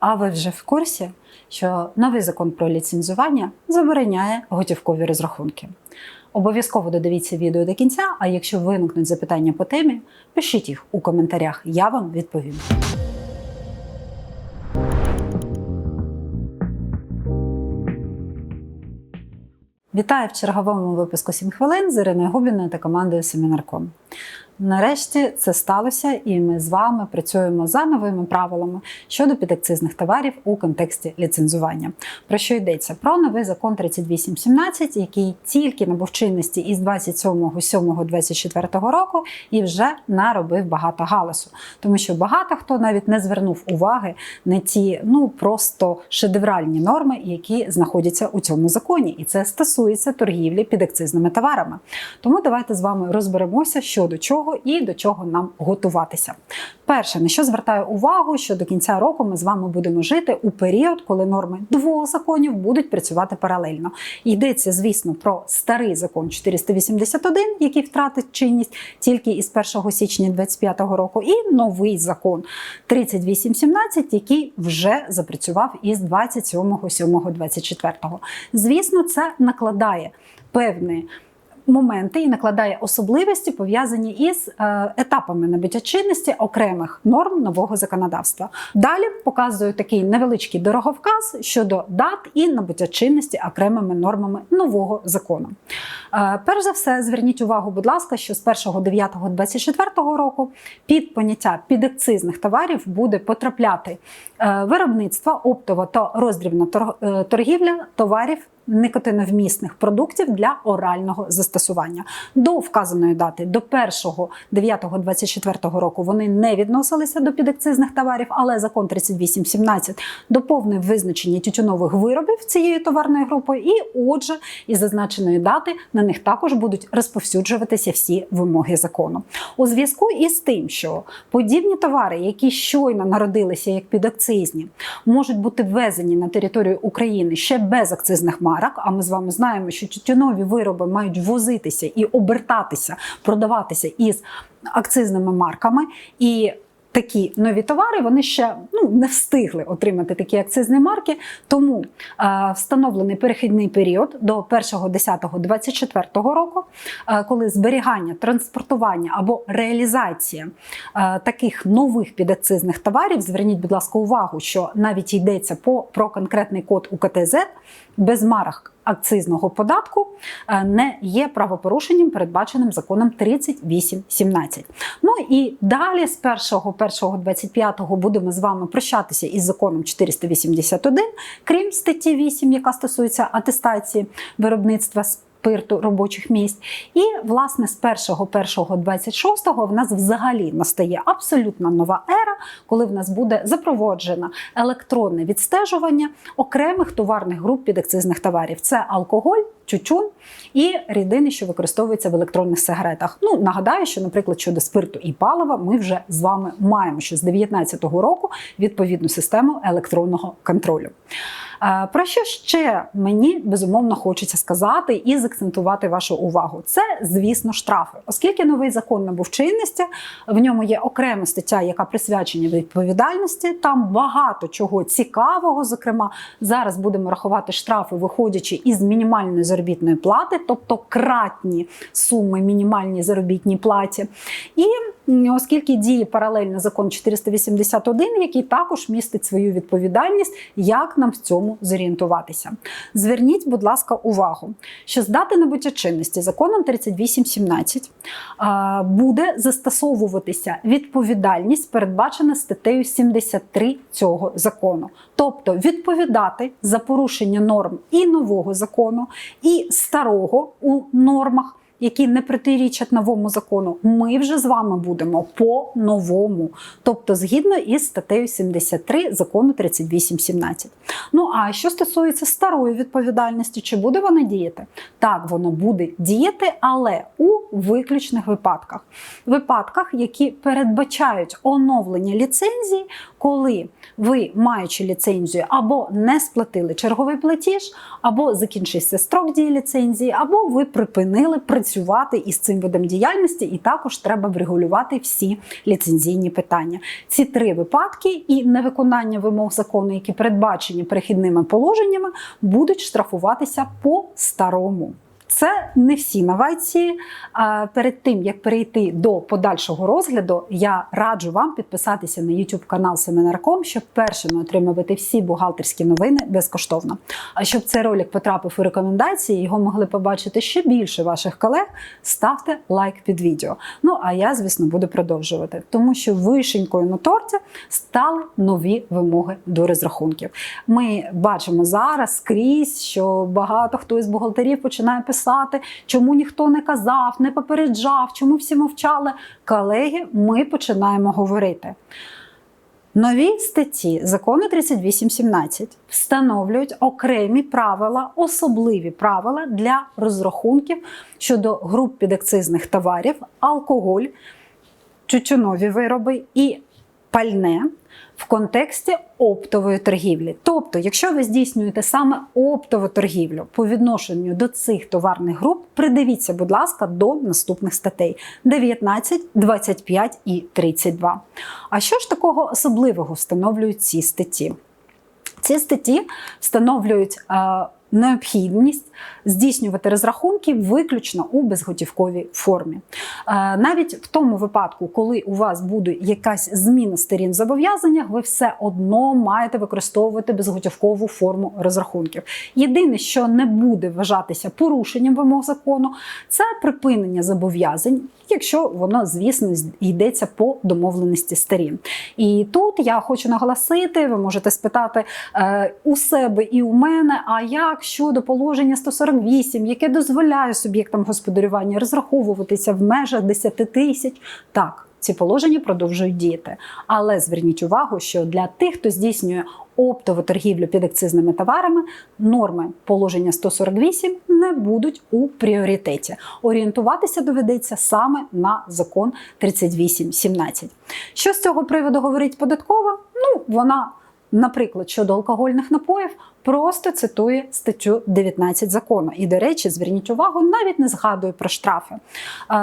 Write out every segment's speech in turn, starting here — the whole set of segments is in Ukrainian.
А ви вже в курсі, що новий закон про ліцензування забороняє готівкові розрахунки? Обов'язково додивіться відео до кінця, а якщо виникнуть запитання по темі, пишіть їх у коментарях, я вам відповім. Вітаю в черговому випуску «7 хвилин з Іриною Губіною та командою Семінарком. Нарешті це сталося, і ми з вами працюємо за новими правилами щодо підакцизних товарів у контексті ліцензування. Про що йдеться? Про новий закон 3817, який тільки набув чинності із 27.07.24 року і вже наробив багато галасу. Тому що багато хто навіть не звернув уваги на ті ну просто шедевральні норми, які знаходяться у цьому законі, і це стосується торгівлі підакцизними товарами. Тому давайте з вами розберемося, що до чого і до чого нам готуватися. Перше, на що звертаю увагу, що до кінця року ми з вами будемо жити у період, коли норми двох законів будуть працювати паралельно. Йдеться, звісно, про старий закон 481, який втратить чинність тільки із 1 січня 2025 року, і новий закон 3817, який вже запрацював із 27.07.24. Звісно, це накладає певний моменти і накладає особливості, пов'язані із е, етапами набуття чинності окремих норм нового законодавства. Далі показую такий невеличкий дороговказ щодо дат і набуття чинності окремими нормами нового закону. Е, перш за все, зверніть увагу, будь ласка, що з 1.9.24 року під поняття підакцизних товарів буде потрапляти е, виробництво, оптова та роздрібна торгівля товарів никотиновмісних продуктів для орального застосування. До вказаної дати, до 1.9.24 року, вони не відносилися до підакцизних товарів, але закон 3817 доповнив визначення тютюнових виробів цією товарною групою, і, отже, із зазначеної дати на них також будуть розповсюджуватися всі вимоги закону. У зв'язку із тим, що подібні товари, які щойно народилися як підакцизні, можуть бути ввезені на територію України ще без акцизних марок, марок. А ми з вами знаємо, що тютюнові вироби мають возитися і обертатися, продаватися із акцизними марками. І Такі нові товари вони ще ну не встигли отримати такі акцизні марки, тому е, встановлений перехідний період до 1.10.24 року, е, коли зберігання, транспортування або реалізація е, таких нових підакцизних товарів. Зверніть, будь ласка, увагу, що навіть йдеться по про конкретний код УКТЗ без марок акцизного податку е, не є правопорушенням, передбаченим законом 3817. Ну і далі з 1.1.25 будемо з вами прощатися із законом 481, крім статті 8, яка стосується атестації виробництва спирту робочих місць. І, власне, з 1.1.26 в нас взагалі настає абсолютно нова ера, коли в нас буде запроводжено електронне відстежування окремих товарних груп підакцизних товарів. Це алкоголь, тютюн і рідини, що використовуються в електронних сигаретах. Ну, нагадаю, що, наприклад, щодо спирту і палива, ми вже з вами маємо ще з 2019 року відповідну систему електронного контролю. Е, про що ще мені безумовно хочеться сказати і закцентувати вашу увагу? Це, звісно, штрафи, оскільки новий закон набув чинності, в ньому є окрема стаття, яка присвячена відповідальності. Там багато чого цікавого. Зокрема, зараз будемо рахувати штрафи, виходячи із мінімальної заробітної плати, тобто кратні суми мінімальній заробітній платі. І оскільки діє паралельно закон 481, який також містить свою відповідальність, як нам в цьому зорієнтуватися. Зверніть, будь ласка, увагу, що з дати набуття чинності законом 3817 буде застосовуватися відповідальність, передбачена статтею 73 цього закону. Тобто відповідати за порушення норм і нового закону, і старого у нормах які не протирічать новому закону, ми вже з вами будемо по-новому. Тобто, згідно із статтею 73 закону 3817. Ну а що стосується старої відповідальності, чи буде вона діяти? Так, воно буде діяти, але у виключних випадках. Випадках, які передбачають оновлення ліцензії, коли ви, маючи ліцензію, або не сплатили черговий платіж, або закінчився строк дії ліцензії, або ви припинили працювати працювати із цим видом діяльності, і також треба врегулювати всі ліцензійні питання. Ці три випадки і невиконання вимог закону, які передбачені перехідними положеннями, будуть штрафуватися по старому. Це не всі новації. Перед тим як перейти до подальшого розгляду, я раджу вам підписатися на YouTube канал Семінарком, щоб першими отримувати всі бухгалтерські новини безкоштовно. А щоб цей ролик потрапив у рекомендації, його могли побачити ще більше ваших колег. Ставте лайк під відео. Ну а я, звісно, буду продовжувати, тому що вишенькою на торті стали нові вимоги до розрахунків. Ми бачимо зараз скрізь, що багато хто із бухгалтерів починає писати, чому ніхто не казав, не попереджав, чому всі мовчали. Колеги, ми починаємо говорити. Нові статті закону 3817 встановлюють окремі правила, особливі правила для розрахунків щодо груп підакцизних товарів, алкоголь, тютюнові вироби і пальне в контексті оптової торгівлі. Тобто, якщо ви здійснюєте саме оптову торгівлю по відношенню до цих товарних груп, придивіться, будь ласка, до наступних статей 19, 25 і 32. А що ж такого особливого встановлюють ці статті? Ці статті встановлюють е, необхідність здійснювати розрахунки виключно у безготівковій формі. Е, навіть в тому випадку, коли у вас буде якась зміна сторін в зобов'язаннях, ви все одно маєте використовувати безготівкову форму розрахунків. Єдине, що не буде вважатися порушенням вимог закону, це припинення зобов'язань, якщо воно, звісно, йдеться по домовленості сторін. І тут я хочу наголосити: ви можете спитати е, у себе і у мене, а як щодо положення 148, яке дозволяє суб'єктам господарювання розраховуватися в межах 10 тисяч. Так, ці положення продовжують діяти. Але зверніть увагу, що для тих, хто здійснює оптову торгівлю під акцизними товарами, норми положення 148 не будуть у пріоритеті. Орієнтуватися доведеться саме на закон 3817. Що з цього приводу говорить податкова? Ну, вона. Наприклад, щодо алкогольних напоїв, просто цитує статтю 19 закону. І, до речі, зверніть увагу, навіть не згадує про штрафи.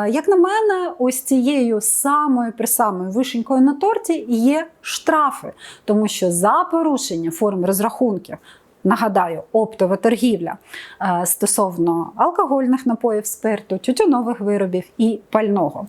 Як на мене, ось цією самою присамою вишенькою на торті є штрафи, тому що за порушення форм розрахунків. Нагадаю, оптова торгівля е, стосовно алкогольних напоїв, спирту, тютюнових виробів і пального.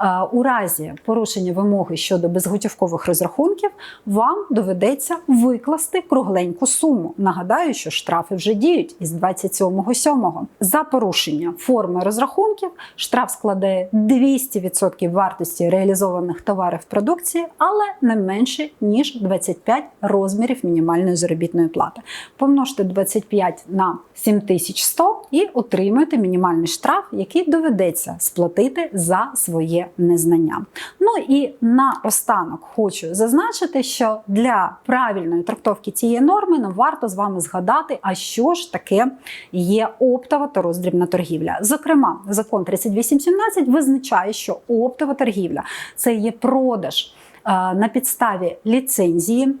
Е, У разі порушення вимоги щодо безготівкових розрахунків, вам доведеться викласти кругленьку суму. Нагадаю, що штрафи вже діють із 27.07. За порушення форми розрахунків штраф складає 200% вартості реалізованих товарів продукції, але не менше ніж 25 розмірів мінімальної заробітної плати помножте 25 на 7100 і отримаєте мінімальний штраф, який доведеться сплатити за своє незнання. Ну і наостанок хочу зазначити, що для правильної трактовки цієї норми нам варто з вами згадати, а що ж таке є оптова та роздрібна торгівля. Зокрема, закон 3817 визначає, що оптова торгівля це є продаж на підставі ліцензії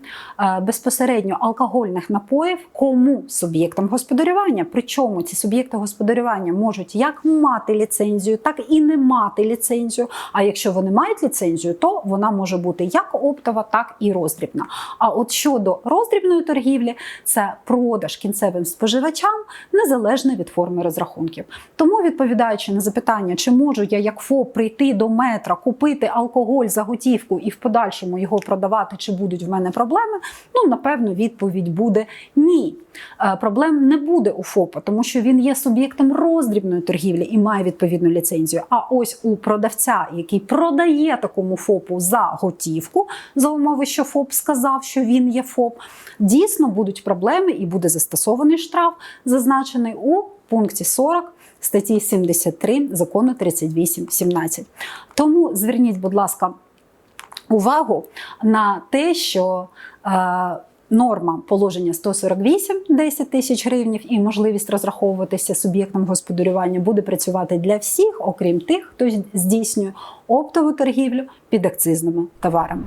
безпосередньо алкогольних напоїв кому суб'єктам господарювання. Причому ці суб'єкти господарювання можуть як мати ліцензію, так і не мати ліцензію. А якщо вони мають ліцензію, то вона може бути як оптова, так і роздрібна. А от щодо роздрібної торгівлі, це продаж кінцевим споживачам незалежно від форми розрахунків. Тому, відповідаючи на запитання, чи можу я як ФОП прийти до метра, купити алкоголь за готівку і в подальшому його продавати, чи будуть в мене проблеми? Ну, напевно, відповідь буде ні. Е, Проблем не буде у ФОПа, тому що він є суб'єктом роздрібної торгівлі і має відповідну ліцензію. А ось у продавця, який продає такому ФОПу за готівку, за умови, що ФОП сказав, що він є ФОП, дійсно будуть проблеми і буде застосований штраф, зазначений у пункті 40 статті 73 закону 3817. Тому зверніть, будь ласка, увагу на те, що е, Норма положення 148 10 тисяч гривнів і можливість розраховуватися суб'єктом господарювання буде працювати для всіх, окрім тих, хто здійснює оптову торгівлю під акцизними товарами.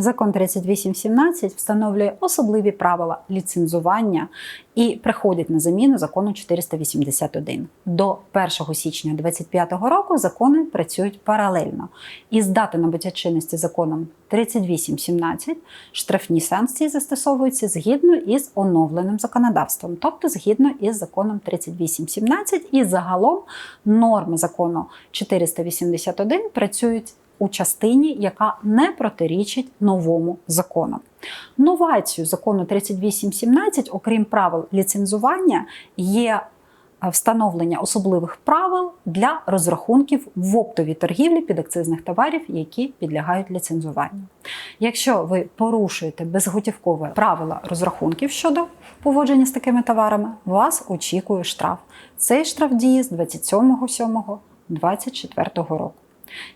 Закон 3817 встановлює особливі правила ліцензування і приходить на заміну закону 481. До 1 січня 2025 року закони працюють паралельно. І з дати набуття чинності законом 3817 штрафні санкції застосовуються згідно із оновленим законодавством, тобто згідно із законом 3817 і загалом норми закону 481 працюють у частині, яка не протирічить новому закону. Новацією закону 3817, окрім правил ліцензування, є е, встановлення особливих правил для розрахунків в оптовій торгівлі підакцизних товарів, які підлягають ліцензуванню. Якщо ви порушуєте безготівкове правила розрахунків щодо поводження з такими товарами, вас очікує штраф. Цей штраф діє з 27.07.24 року.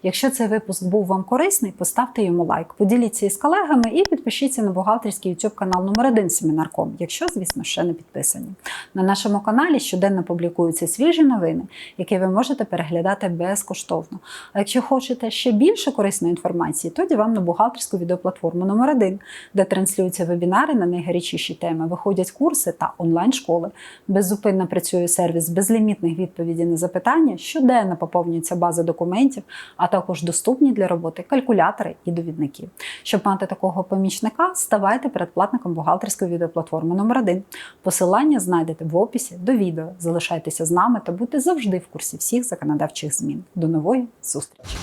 Якщо цей випуск був вам корисний, поставте йому лайк, поділіться із колегами і підпишіться на бухгалтерський YouTube канал номер 1 Семінарком, якщо, звісно, ще не підписані. На нашому каналі щоденно публікуються свіжі новини, які ви можете переглядати безкоштовно. А якщо хочете ще більше корисної інформації, тоді вам на бухгалтерську відеоплатформу номер 1 де транслюються вебінари на найгарячіші теми, виходять курси та онлайн-школи. Беззупинно працює сервіс безлімітних відповідей на запитання, щоденно поповнюється база документів а також доступні для роботи калькулятори і довідники. Щоб мати такого помічника, ставайте передплатником бухгалтерської відеоплатформи номер 1 Посилання знайдете в описі до відео. Залишайтеся з нами та будьте завжди в курсі всіх законодавчих змін. До нової зустрічі!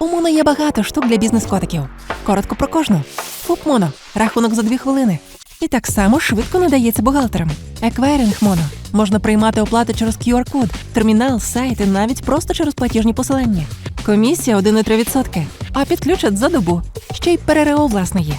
У Моно є багато штук для бізнес-котиків. Коротко про кожну. ФУП Моно. Рахунок за дві хвилини. І так само швидко надається бухгалтерам. Еквайринг Моно. Можна приймати оплати через QR-код, термінал, сайт і навіть просто через платіжні посилання. Комісія 1,3%. А підключать за добу. Ще й ПРРО власне є.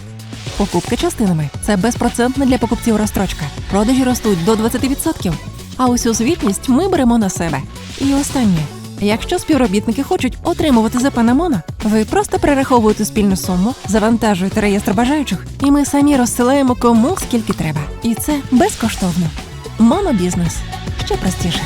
Покупки частинами це безпроцентна для покупців розстрочка. Продажі ростуть до 20%. А усю звітність ми беремо на себе. І останнє. Якщо співробітники хочуть отримувати ЗП на Моно, ви просто перераховуєте спільну суму, завантажуєте реєстр бажаючих, і ми самі розсилаємо кому скільки треба. І це безкоштовно. Монобізнес ще простіше.